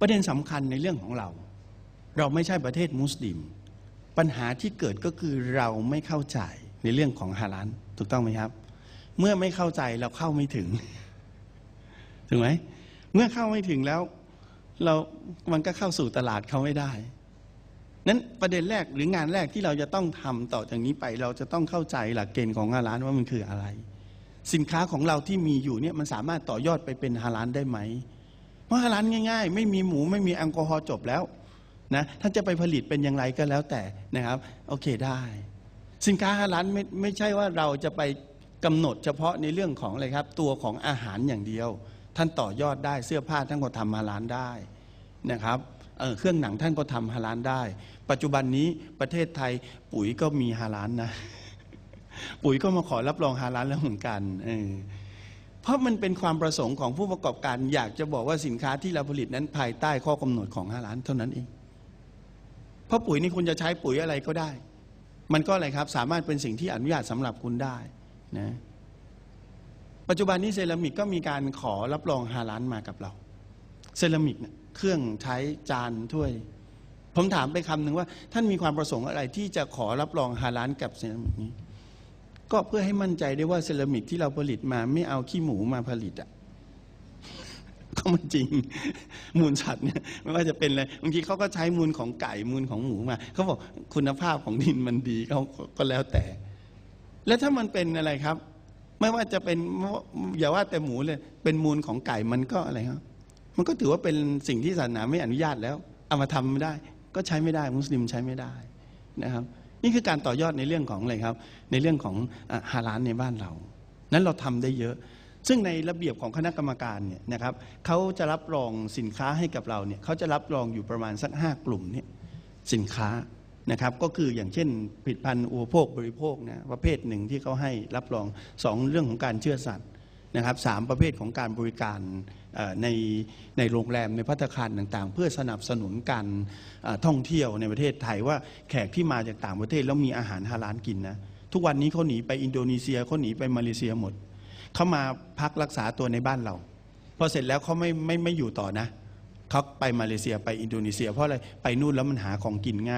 ประเด็นสำคัญในเรื่องของเรา เราไม่ใช่ประเทศมุสลิม ปัญหาที่เกิดก็คือเราไม่เข้าใจในเรื่องของฮาลาลถูกต้องไหมครับ เมื่อไม่เข้าใจเราเข้าไม่ถึงถูกไหมเมื่อเข้าไม่ถึงแล้ว เรา มันก็เข้าสู่ตลาดเขาไม่ได้นั้นประเด็นแรกหรืองานแรกที่เราจะต้องทำต่อจากนี้ไป เราจะต้องเข้าใจหลักเกณฑ์ของฮาลาลว่ามันคืออะไร สินค้าของเราที่มีอยู่เนี่ยมันสามารถต่อยอดไปเป็นฮาลาลได้ไหม เพราะฮาลาลง่าย ๆ ไม่มีหมูไม่มีแอลกอฮอล์จบแล้วนะท่านจะไปผลิตเป็นอย่างไรก็แล้วแต่นะครับ โอเคได้ สินค้าฮาลาลไม่ไม่ใช่ว่าเราจะไปกำหนดเฉพาะในเรื่องของอะไรครับ ตัวของอาหารอย่างเดียว ท่านต่อยอดได้เสื้อผ้าท่านก็ทำฮาลาลได้นะครับเเครื่องหนังท่านก็ทำฮาลาลได้ ปัจจุบันนี้ประเทศไทยปุ๋ยก็มีฮาลาลนะ ปุ๋ยก็มาขอรับรองฮาลาลแล้วเหมือนกันเออ ราะมันเป็นความประสงค์ของผู้ประกอบการ อยากจะบอกว่าสินค้าที่เราผลิตนั้นภายใต้ข้อกำหนดของฮาลาลเท่านั้นเอง เพราะปุ๋ยนี่คุณจะใช้ปุ๋ยอะไรก็ได้ มันก็อะไรครับ สามารถเป็นสิ่งที่อนุญาตสำหรับคุณได้นะปัจจุบันนี้เซรามิกก็มีการขอรับรองฮาลาลมากับเรา เซรามิกเนี่ยเครื่องใช้จานถ้วย ผมถามไปคำหนึ่งว่า ท่านมีความประสงค์อะไรที่จะขอรับรองฮาลาลกับเซรามิกนี้ ก็เพื่อให้มั่นใจได้ว่าเซรามิกที่เราผลิตมาไม่เอาขี้หมูมาผลิตอะก็มันจริง มูลสัตว์เนี่ยไม่ว่าจะเป็นอะไรบางทีเขาก็ใช้มูลของไก่มูลของหมูมาเขาบอกคุณภาพของดินมันดีเขาก็แล้วแต่ แล้วถ้ามันเป็นอะไรครับ ไม่ว่าจะเป็นอย่าว่าแต่หมูเลยเป็นมูลของไก่มันก็อะไรครับมันก็ถือว่าเป็นสิ่งที่ศาสนาไม่อนุญาตแล้วเอามาทำไม่ได้ ก็ใช้ไม่ได้ มุสลิมใช้ไม่ได้นะครับ นี่คือการต่อยอดในเรื่องของอะไรครับ ในเรื่องของฮาลาลในบ้านเรา นั้นเราทำได้เยอะ ซึ่งในระเบียบของคณะกรรมการเนี่ยนะครับเขาจะรับรองสินค้าให้กับเราเนี่ยเขาจะรับรองอยู่ประมาณสักห้ากลุ่มเนี่ยสินค้านะครับก็คืออย่างเช่นผลิตภัณฑ์อุปโภคบริโภคนะประเภทหนึ่งที่เขาให้รับรองสองเรื่องของการเชื่อสัตว์นะครับสามประเภทของการบริการ ในในโรงแรมในพัตคารต่างๆ เพื่อสนับสนุนการท่องเที่ยวในประเทศไทยว่าแขกที่มาจากต่างประเทศแล้วมีอาหารฮาลาลกินนะทุกวันนี้เขาหนีไปอินโดนีเซียเขาหนีไปมาเลเซียหมดเขามาพักรักษาตัวในบ้านเราพอเสร็จแล้วเขาไม่ไม่ไม่อยู่ต่อนะเขาไปมาเลเซียไปอินโดนีเซีย เพราะอะไรไปนู่นแล้วมันหาของกินง่าย